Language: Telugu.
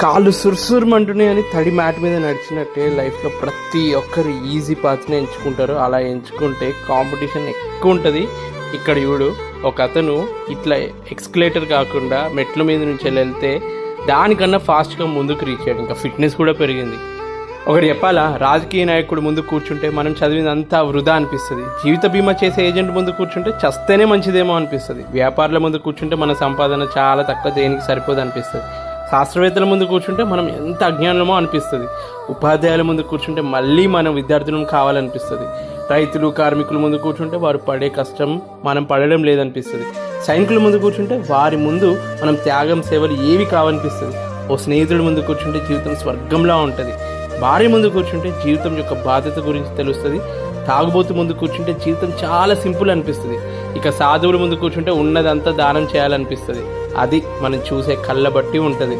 కాళ్ళు సుర్సుర్మంటున్నాయి అని తడి మ్యాట్ మీద నడిచినట్టే లైఫ్లో ప్రతి ఒక్కరు ఈజీ పాత్ని ఎంచుకుంటారు. అలా ఎంచుకుంటే కాంపిటీషన్ ఎక్కువ ఉంటుంది. ఇక్కడ చూడు ఒక అతను ఇట్లా ఎక్స్కలేటర్ కాకుండా మెట్ల మీద నుంచి వెళ్తే దానికన్నా ఫాస్ట్గా ముందుకు రీచ్ అయ్యాడు. ఇంకా ఫిట్నెస్ కూడా పెరిగింది. ఒకటి చెప్పాలా? రాజకీయ నాయకుడు ముందు కూర్చుంటే మనం చదివినంతా వృధా అనిపిస్తుంది. జీవిత బీమా చేసే ఏజెంట్ ముందు కూర్చుంటే చస్తేనే మంచిదేమో అనిపిస్తుంది. వ్యాపారుల ముందు కూర్చుంటే మన సంపాదన చాలా తక్కువ దేనికి సరిపోదు అనిపిస్తుంది. శాస్త్రవేత్తల ముందు కూర్చుంటే మనం ఎంత అజ్ఞానమో అనిపిస్తుంది. ఉపాధ్యాయుల ముందు కూర్చుంటే మళ్ళీ మనం విద్యార్థులను కావాలనిపిస్తుంది. రైతులు కార్మికుల ముందు కూర్చుంటే వారు పడే కష్టం మనం పడడం లేదనిపిస్తుంది. సైనికుల ముందు కూర్చుంటే వారి ముందు మనం త్యాగం సేవలు ఏవి కావనిపిస్తుంది. ఓ స్నేహితుడి ముందు కూర్చుంటే జీవితం స్వర్గంలా ఉంటుంది. భార్య ముందు కూర్చుంటే జీవితం యొక్క బాధ్యత గురించి తెలుస్తుంది. తాగుబోతు ముందు కూర్చుంటే జీవితం చాలా సింపుల్ అనిపిస్తుంది. ఇక సాధువుల ముందు కూర్చుంటే ఉన్నదంతా దానం చేయాలనిపిస్తుంది. అది మనం చూసే కళ్ళ బట్టి ఉంటుంది.